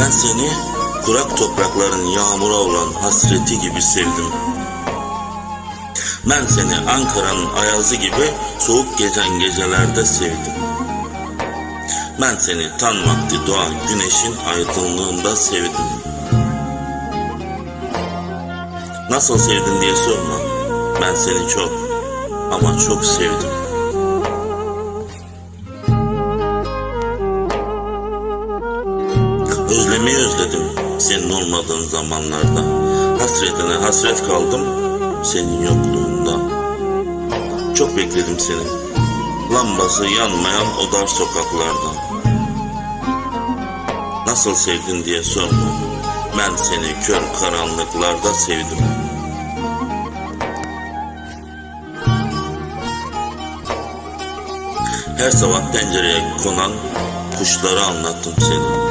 Ben seni kurak toprakların yağmura olan hasreti gibi sevdim. Ben seni Ankara'nın ayazı gibi soğuk geçen gecelerde sevdim. Ben seni tan vakti doğan güneşin aydınlığında sevdim. Nasıl sevdin diye sorma. Ben seni çok ama çok sevdim. Özlemeyi özledim senin olmadığın zamanlarda. Hasretine hasret kaldım senin yokluğunda. Çok bekledim seni. Lambası yanmayan o dar sokaklarda. Nasıl sevdin diye sorma. Ben seni kör karanlıklarda sevdim. Her sabah pencereye konan kuşlara anlattım seni.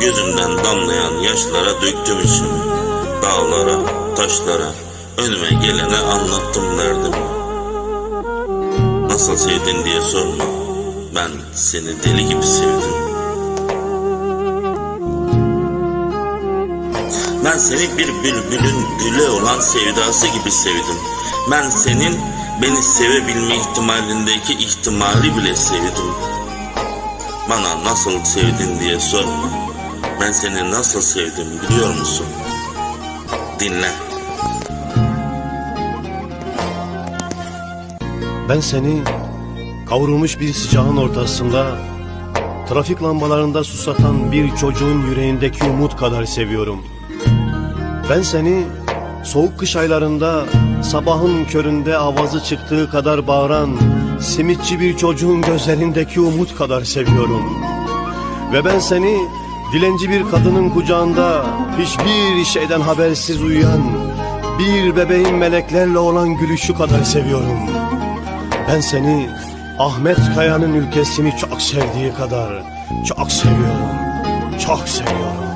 Gözümden damlayan yaşlara döktüm içimi. Dağlara, taşlara, önüme gelene anlattım derdimi. Nasıl sevdin diye sorma. Ben seni deli gibi sevdim. Ben seni bir bülbülün güle olan sevdası gibi sevdim. Ben senin beni sevebilme ihtimalindeki ihtimali bile sevdim. Bana nasıl sevdin diye sorma. Ben seni nasıl sevdim biliyor musun? Dinle. Ben seni kavrulmuş bir sıcağın ortasında trafik lambalarında susatan bir çocuğun yüreğindeki umut kadar seviyorum. Ben seni soğuk kış aylarında sabahın köründe avazı çıktığı kadar bağıran simitçi bir çocuğun gözlerindeki umut kadar seviyorum. Ve ben seni dilenci bir kadının kucağında hiçbir şeyden habersiz uyuyan bir bebeğin meleklerle olan gülüşü kadar seviyorum. Ben seni Ahmet Kaya'nın ülkesini çok sevdiği kadar çok seviyorum. Çok seviyorum.